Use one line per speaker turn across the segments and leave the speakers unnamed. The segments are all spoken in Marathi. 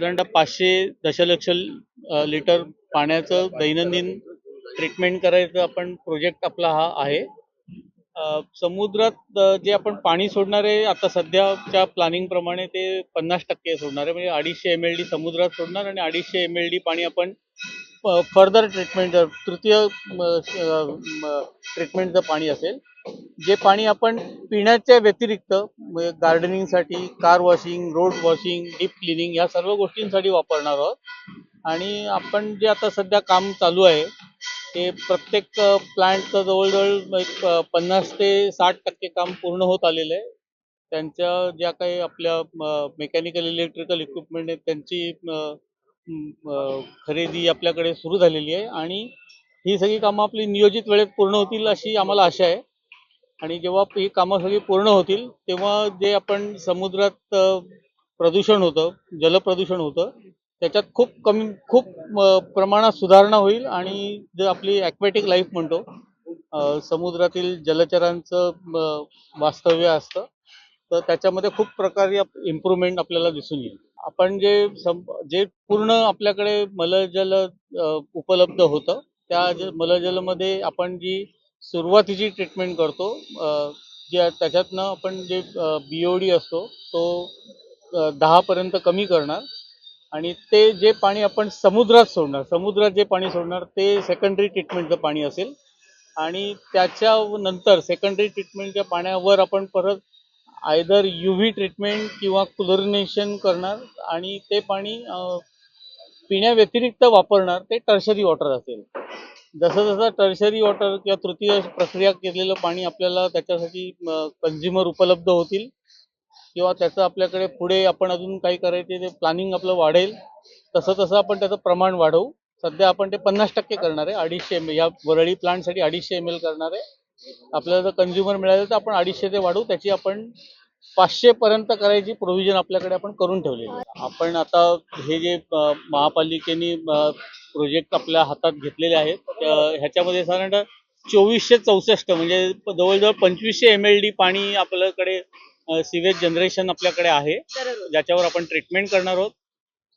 साधारणतः पाचशे दशलक्ष लिटर पाण्याचं दैनंदिन ट्रीटमेंट करायचं आपण प्रोजेक्ट आपला हा आहे. समुद्रात जे आपण पाणी सोडणारे आता सध्याच्या प्लॅनिंगप्रमाणे ते पन्नास टक्के सोडणार आहे. म्हणजे अडीचशे एम एल डी समुद्रात सोडणार आणि अडीचशे एम एल डी पाणी आपण फर्दर ट्रीटमेंट तृतीय ट्रीटमेंटचं पाणी असेल. जे पाणी आपण पिण्याच्या व्यतिरिक्त गार्डनिंगसाठी car washing road washing deep cleaning या सर्व गोष्टींसाठी वापरणार आहोत. आणि आपण जे आता सध्या काम चालू आहे ते प्रत्येक प्लांटचं जवळजवळ एक पन्नास ते साठ टक्के काम पूर्ण होत आलेलं आहे. त्यांच्या ज्या काही आपल्या मेकॅनिकल इलेक्ट्रिकल इक्विपमेंट आहेत त्यांची खरेदी आपल्याकडे सुरू झालेली आहे. आणि ही सगळी कामं आपली नियोजित वेळेत पूर्ण होतील अशी आम्हाला आशा आहे. आणि जेव्हा ही कामं सगळी पूर्ण होतील तेव्हा जे आपण समुद्रात प्रदूषण होतं जलप्रदूषण होतं त्याच्यात खूप कमी खूप प्रमाणात सुधारणा होईल आणि जे आपली ॲक्वॅटिक लाईफ म्हणतो समुद्रातील जलचरांचं वास्तव्य असतं तर त्याच्यामध्ये खूप प्रकारे इम्प्रूव्हमेंट आपल्याला दिसून येईल. आपण जे सम जे पूर्ण आपल्याकडे मलजल उपलब्ध होतं त्या मलजलमध्ये आपण जी सुरुवातीची ट्रीटमेंट करतो. जे त्याच्यातनं आपण जे बी ओ डी असतो तो दहापर्यंत कमी करणार. आणि ते जे पाणी आपण समुद्रात सोडणार समुद्रात जे पाणी सोडणार ते सेकंडरी ट्रीटमेंटचं पाणी असेल. आणि त्याच्या नंतर सेकंडरी ट्रीटमेंटच्या पाण्यावर आपण परत आयदर यू व्ही ट्रीटमेंट किंवा क्लोरिनेशन करणार आणि ते पाणी पिण्याव्यतिरिक्त वापरणार ते टर्शरी वॉटर असेल. जसं जसं टर्शरी वॉटर किंवा तृतीय प्रक्रिया केलेलं पाणी आपल्याला त्याच्यासाठी कंझ्युमर उपलब्ध होतील. किंवा त्याचं आपल्याकडे पुढे आपण अजून काही करायचे ते प्लॅनिंग आपलं वाढेल. तसं तसं आपण त्याचं प्रमाण वाढवू. सध्या आपण ते पन्नास टक्के करणार आहे अडीचशे एम या वरळी प्लांटसाठी अडीचशे एम एल करणार आहे. आपल्याला जर कंझ्युमर मिळालं तर आपण अडीचशे ते वाढवू. त्याची आपण पाचशे पर्यंत करायची प्रोव्हिजन आपल्याकडे आपण करून ठेवलेली आहे. आपण आता हे जे महापालिकेने प्रोजेक्ट आपल्या हातात घेतलेले आहेत ह्याच्यामध्ये साधारणतः चोवीसशे चौसष्ट म्हणजे जवळजवळ पंचवीसशे एम एल डी पाणी आपल्याकडे सिवेज जनरेशन आपल्याकडे आहे ज्याच्यावर आपण ट्रीटमेंट करणार आहोत.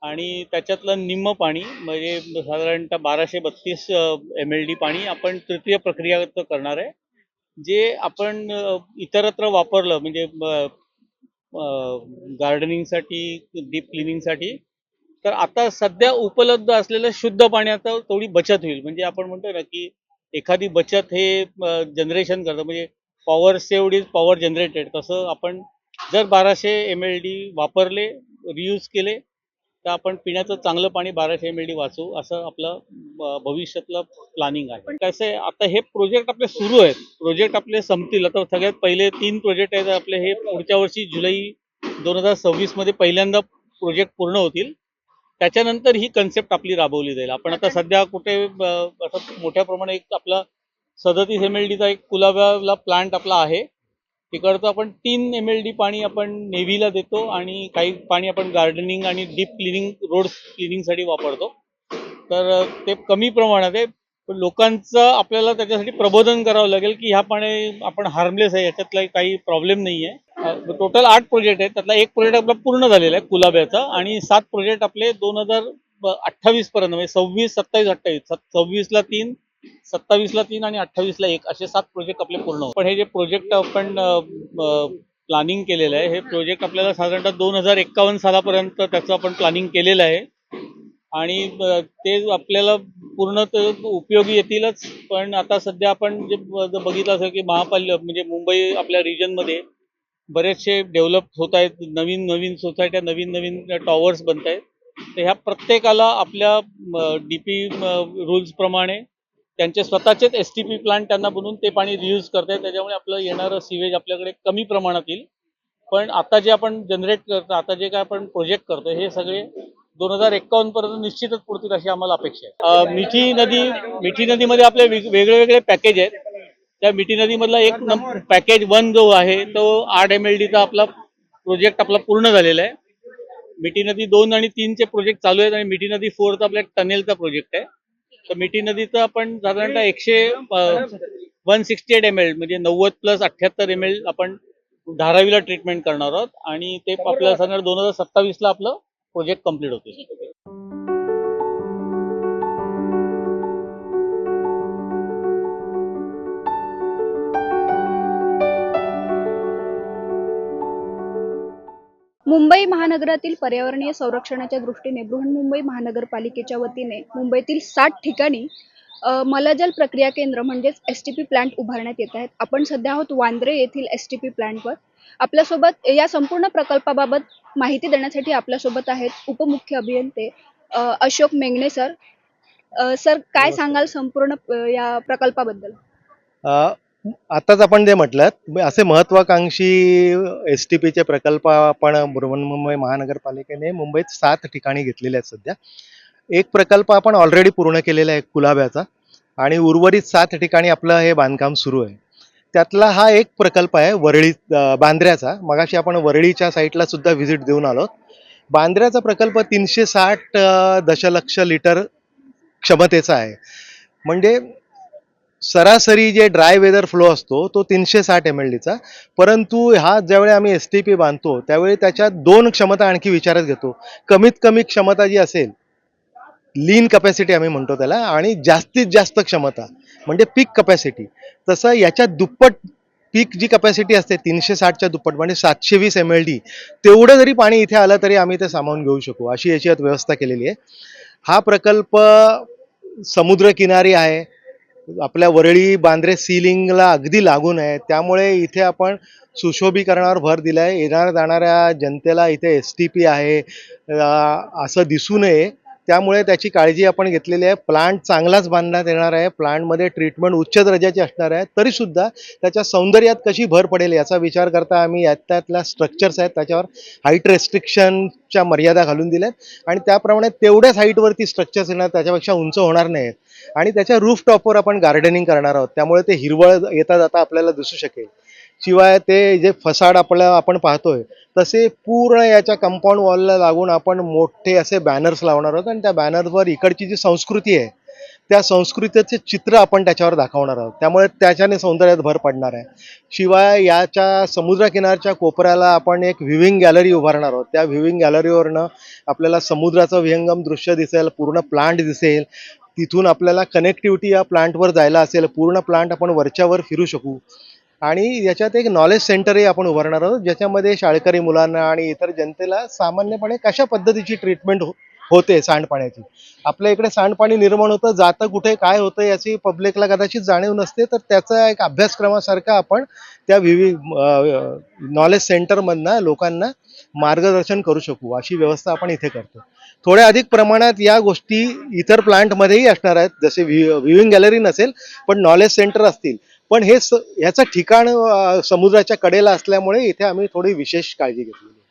आणि त्याच्यातलं निम्म पाणी म्हणजे साधारणतः बाराशे बत्तीस एम एल डी पाणी आपण तृतीय प्रक्रियाचं करणार आहे. जे आपण इतरत्र वापरलं म्हणजे गार्डनिंगसाठी डीप क्लिनिंगसाठी तर आता सध्या उपलब्ध असलेलं शुद्ध पाण्याचं थोडी बचत होईल. म्हणजे आपण म्हणतो ना की एखादी बचत हे जनरेशन करतं. म्हणजे power saved is power generated तसं आपण जर बाराशे एम एल डी वापरले रियूज केले तर आपण पिण्याचं चांगलं पाणी बाराशे एम एल डी वाचू असं आपलं भविष्यातलं प्लॅनिंग आहे. पण कसं आहे आता हे प्रोजेक्ट आपले सुरू आहेत. प्रोजेक्ट आपले संपतील. आता सगळ्यात पहिले तीन प्रोजेक्ट आहेत आपले. हे पुढच्या वर्षी जुलै दोन हजार सव्वीसमध्ये पहिल्यांदा प्रोजेक्ट पूर्ण होतील. त्याच्यानंतर ही कन्सेप्ट आपली राबवली जाईल. आपण आता सध्या कुठे असं मोठ्या प्रमाणात एक आपला सदतीस एम एल डीचा एक कुलाब्याला प्लांट आपला आहे. तिकडचं आपण तीन एम एल डी पाणी आपण नेव्हीला देतो आणि काही पाणी आपण गार्डनिंग आणि डीप क्लिनिंग रोड क्लिनिंगसाठी वापरतो. तर ते कमी प्रमाणात आहे. पण लोकांचं आपल्याला त्याच्यासाठी प्रबोधन करावं लागेल की ह्या पाणी आपण हार्मलेस आहे याच्यातला काही प्रॉब्लेम नाही आहे टोटल आठ प्रोजेक्ट आहेत. त्यातला एक प्रोजेक्ट आपला पूर्ण झालेला आहे कुलाब्याचा. आणि सात प्रोजेक्ट आपले दोन हजार अठ्ठावीस पर्यंत म्हणजे सव्वीस सत्तावीस अठ्ठावीस सव्वीसला तीन सत्तावीसला तीन आणि अठ्ठावीसला एक असे सात प्रोजेक्ट आपले पूर्ण पण हे जे प्रोजेक्ट आपण प्लॅनिंग केलेलं आहे हे प्रोजेक्ट आपल्याला साधारणतः दोन हजार एक्कावन्न सालापर्यंत त्याचं आपण प्लॅनिंग केलेलं आहे. आणि ते आपल्याला पूर्ण उपयोगी येतीलच. पण आता सध्या आपण जे बघितलं असेल की महापालिका म्हणजे मुंबई आपल्या रिजनमध्ये बरेचसे डेव्हलप होत आहेत. नवीन नवीन सोसायट्या नवीन नवीन टॉवर्स बनत आहेत तर ह्या प्रत्येकाला आपल्या डी पी रूल्सप्रमाणे त्यांचे स्वतःचेच एस टी पी प्लांट त्यांना बनवून ते पाणी रियूज करतायत. त्याच्यामुळे आपलं येणारं सिवेज आपल्याकडे कमी प्रमाणात येईल. पण आता जे आपण जनरेट करतो आता जे काय आपण प्रोजेक्ट करतो हे सगळे दोन हजार एक्कावन्न पर्यंत निश्चितच पुरतील अशी आम्हाला अपेक्षा आहे. मिठी नदी मिठी नदीमध्ये आपले वेगळे वेगळे पॅकेज आहेत. त्या मिठी नदीमधला एक पॅकेज वन जो आहे तो आठ एम एल डीचा आपला प्रोजेक्ट आपला पूर्ण झालेला आहे. मिठी नदी दोन आणि तीनचे प्रोजेक्ट चालू आहेत आणि मिठी नदी फोरचा आपल्या टनेलचा प्रोजेक्ट आहे. तर मिठी नदीचं आपण साधारणतः एकशे one sixty eight M L म्हणजे नव्वद प्लस अठ्ठ्याहत्तर एम एल आपण धारावीला ट्रीटमेंट करणार आहोत. आणि ते आपल्याला साधारण दोन हजार सत्तावीसला आपलं प्रोजेक्ट कंप्लीट होतील
मुंबई महानगरातील पर्यावरणीय संरक्षणाच्या दृष्टीने बृहन्मुंबई महानगरपालिकेच्या वतीने मुंबईतील साठ ठिकाणी मलजल प्रक्रिया केंद्र म्हणजेच एस टी पी प्लांट उभारण्यात येत आहेत. आपण सध्या आहोत वांद्रे येथील एस टी पी प्लांटवर आपल्यासोबत या संपूर्ण प्रकल्पाबाबत माहिती देण्यासाठी आपल्यासोबत आहेत उपमुख्य अभियंते अशोक मेंगणे सर. सर काय सांगाल संपूर्ण या प्रकल्पाबद्दल?
आताच आपण जे म्हटलं असे महत्वाकांक्षी एस टी पीचे प्रकल्प आपण बृहन्मुंबई महानगरपालिकेने मुंबईत सात ठिकाणी घेतलेले आहेत सध्या. एक प्रकल्प आपण ऑलरेडी पूर्ण केलेला आहे कुलाब्याचा आणि उर्वरित सात ठिकाणी आपलं हे बांधकाम सुरू आहे. त्यातला हा एक प्रकल्प आहे वरळी बांद्र्याचा. मगाशी आपण वरळीच्या साईटला सुद्धा व्हिजिट देऊन आलो बांद्र्याचा प्रकल्प तीनशे साठ दशलक्ष लिटर क्षमतेचा आहे. म्हणजे सरासरी जे ड्राय वेदर फ्लो असतो तो तीनशे साठ एम एल डीचा परंतु हा ज्यावेळी आम्ही एस टी पी बांधतो त्यावेळी त्याच्यात दोन क्षमता आणखी विचारात घेतो. कमीत कमी क्षमता जी असेल लीन कपॅसिटी आम्ही म्हणतो त्याला आणि जास्तीत जास्त क्षमता म्हणजे पीक कपॅसिटी तसं याच्यात दुप्पट पीक जी कपॅसिटी असते तीनशे साठच्या दुप्पट म्हणजे सातशे वीस एम एल डी तेवढं जरी पाणी इथे आलं तरी आम्ही ते सामावून घेऊ शकू. अशी याची व्यवस्था केलेली आहे. हा प्रकल्प समुद्रकिनारी आहे आपल्या वरळी बांद्रे सीलिंगला अगदी लागून आहे. त्यामुळे इथे आपण सुशोभीकरणावर भर दिला आहे येणार जाणाऱ्या जनतेला इथे एस टी पी आहे. असं दिसू नये. त्यामुळे त्याची काळजी आपण घेतलेली आहे. प्लांट चांगलाच बांधण्यात येणार आहे. प्लांटमध्ये ट्रीटमेंट उच्च दर्जाची असणार आहे. तरी सुद्धा त्याच्या सौंदर्यात कशी भर पडेल याचा विचार करता आम्ही यातल्या त्यातल्या स्ट्रक्चर्स आहेत. त्याच्यावर हाईट रेस्ट्रिक्शनच्या मर्यादा घालून दिल्यात. आणि त्याप्रमाणे तेवढ्याच हाईटवरती स्ट्रक्चर्स येणार. त्याच्यापेक्षा उंच होणार नाहीत आणि त्याच्या रूफटॉपवर आपण गार्डनिंग करणार आहोत. त्यामुळे ते हिरवळ येता जाता आपल्याला दिसू शकेल. शिवाय ते जे फसाड आपल्या आपण पाहतोय तसे पूर्ण याच्या कंपाऊंड वॉलला लागून आपण मोठे असे बॅनर्स लावणार आहोत आणि त्या बॅनरवर इकडची जी संस्कृती आहे त्या संस्कृतीचे चित्र आपण त्याच्यावर दाखवणार आहोत. त्यामुळे त्याच्याने सौंदर्यात भर पडणार आहे. शिवाय याच्या समुद्रकिनारच्या कोपऱ्याला आपण एक व्ह्युविंग गॅलरी उभारणार आहोत. त्या व्ह्युविंग गॅलरीवरनं आपल्याला समुद्राचं विहंगम दृश्य दिसेल पूर्ण प्लांट दिसेल. तिथून आपल्याला कनेक्टिव्हिटी या प्लांटवर जायला असेल पूर्ण प्लांट आपण वरच्यावर फिरू शकू. आणि याच्यात एक नॉलेज सेंटरही आपण उभारणार आहोत ज्याच्यामध्ये शाळकरी मुलांना आणि इतर जनतेला सामान्यपणे कशा पद्धतीची ट्रीटमेंट हो होते सांडपाण्याची. आपल्या इकडे सांडपाणी निर्माण होतं जातं कुठे काय होतं याची पब्लिकला कदाचित जाणीव नसते तर त्याचा एक अभ्यासक्रमासारखा आपण त्या विविध नॉलेज सेंटरमधनं लोकांना मार्गदर्शन करू शकू अशी व्यवस्था आपण इथे करतो. थोड्या अधिक प्रमाणात या गोष्टी इतर प्लांटमध्येही असणार आहेत जसे व्ह्युइंग गॅलरी नसेल पण नॉलेज सेंटर असतील. पण हे याचं ठिकाण समुद्राच्या कडेला असल्यामुळे इथे आम्ही थोडी विशेष काळजी घेतलेली आहे.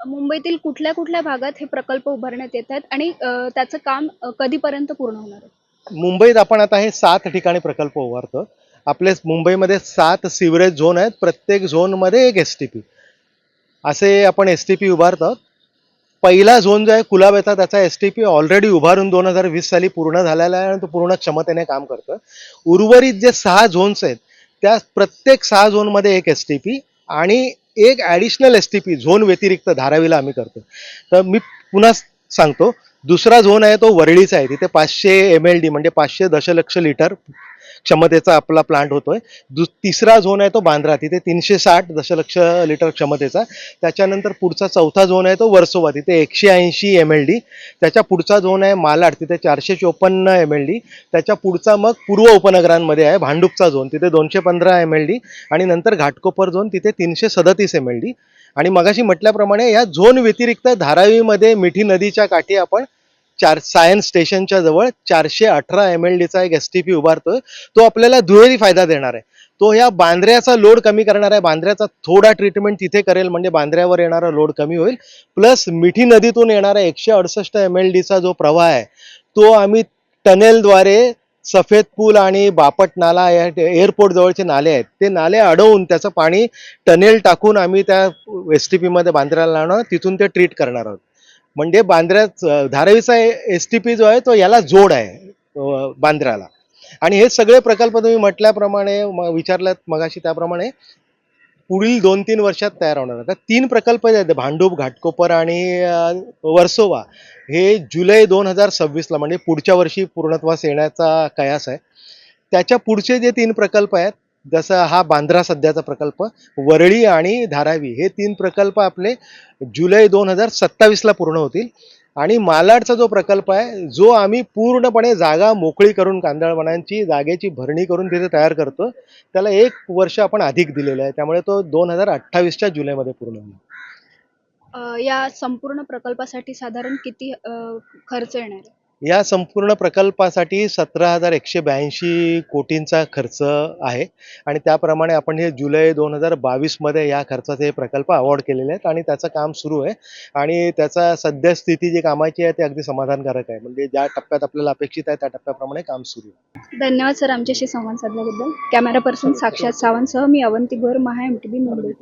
मुंबईतील कुठल्या कुठल्या भागात हे प्रकल्प उभारण्यात येत आहेत आणि त्याचं काम कधीपर्यंत पूर्ण होणार आहे?
मुंबईत आपण आता हे सात ठिकाणी प्रकल्प उभारतो. आपले मुंबईमध्ये सात सिवरेज झोन आहेत. प्रत्येक झोनमध्ये एक एस टी पी असे आपण एस टी पी उभारतो. पहिला झोन जो आहे कुलाब्याचा त्याचा एस टी पी ऑलरेडी उभारून दोन हजार वीस साली पूर्ण झालेला आहे आणि तो पूर्ण क्षमतेने काम करतं उर्वरित जे सहा झोन्स आहेत त्या प्रत्येक सहा झोनमध्ये एक एस टी पी आणि एक additional S T P zone व्यतिरिक्त धारावीला आम्ही करतो तर मी पुन्हा सांगतो दुसरा झोन आहे तो वरळीचा आहे. तिथे पाचशे एम एल डी म्हणजे पाचशे दशलक्ष लिटर क्षमतेचा आपला प्लांट होतोय. दु तिसरा झोन आहे तो बांद्रा. तिथे तीनशे साठ दशलक्ष लिटर क्षमतेचा. त्याच्यानंतर पुढचा चौथा झोन आहे तो वर्सोवा. तिथे एकशे ऐंशी एम एल डी त्याच्या पुढचा झोन आहे मालाड. तिथे चारशे चोपन्न एम एल डी त्याच्या पुढचा मग पूर्व उपनगरांमध्ये आहे भांडूपचा झोन तिथे दोनशे पंधरा एम एल डी आणि नंतर घाटकोपर झोन तिथे तीनशे सदतीस एम एल डी आणि मगाशी म्हटल्याप्रमाणे या झोन व्यतिरिक्त धारावीमध्ये मिठी नदीच्या काठी आपण चार सायन्स स्टेशनच्या जवळ चारशे अठरा एम एल डीचा एक एस टी पी उभारतोय. तो आपल्याला दुहेरी फायदा देणार आहे. तो ह्या बांद्र्याचा लोड कमी करणार आहे. बांद्र्याचा थोडा ट्रीटमेंट तिथे करेल म्हणजे बांद्र्यावर येणारा लोड कमी होईल. प्लस मिठी नदीतून येणारा एकशे अडुसष्ट एम एल डीचा जो प्रवाह आहे तो आम्ही टनेलद्वारे सफेद पूल आणि बापट नाला या एअरपोर्ट जवळचे नाले आहेत. ते नाले अडवून त्याचं पाणी टनेल टाकून आम्ही त्या एस टी पीमध्ये बांद्र्याला लावणार. तिथून ते ट्रीट करणार आहोत. म्हणजे बांद्र्यात धारावीचा एस टी पी जो आहे तो याला जोड आहे बांद्र्याला आणि हे सगळे प्रकल्प तुम्ही म्हटल्याप्रमाणे विचारल्यात मगाशी त्याप्रमाणे पुढील दोन तीन वर्षात तयार होणार आता तीन प्रकल्प आहेत भांडूप घाटकोपर आणि वर्सोवा हे जुलै दोन हजार सव्वीसला म्हणजे पुढच्या वर्षी पूर्णत्वास येण्याचा कयास आहे. त्याच्या पुढचे जे तीन प्रकल्प आहेत जसं हा बांद्रा सध्याचा प्रकल्प वरळी आणि धारावी हे तीन प्रकल्प आपले जुलै दोन हजार सत्तावीसला पूर्ण होतील. आणि मालाडचा जो प्रकल्प आहे जो आम्ही पूर्णपणे जागा मोकळी करून कांदळवनांची जागेची भरणी करून तिथे तयार करतो त्याला एक वर्ष आपण अधिक दिलेलं आहे. त्यामुळे तो दोन हजार अठ्ठावीसच्या जुलैमध्ये पूर्ण होईल.
या संपूर्ण प्रकल्पासाठी साधारण किती खर्च येणार आहे?
या संपूर्ण प्रकल्पासाठी सतरा हजार एकशे ब्याऐंशी कोटींचा खर्च आहे. आणि त्याप्रमाणे आपण हे जुलै दोन हजार बावीसमध्ये या खर्चाचे हे प्रकल्प अवॉर्ड केलेले आहेत आणि त्याचं काम सुरू आहे. आणि त्याचा सद्यस्थिती जी कामाची आहे ती अगदी समाधानकारक आहे. म्हणजे ज्या टप्प्यात आपल्याला अपेक्षित आहे त्या टप्प्याप्रमाणे काम सुरू आहे.
धन्यवाद सर आमच्याशी संवाद साधल्याबद्दल. कॅमेरा पर्सन साक्षात सावंतसह मी Avanti Gor Maha M T B Mumbai.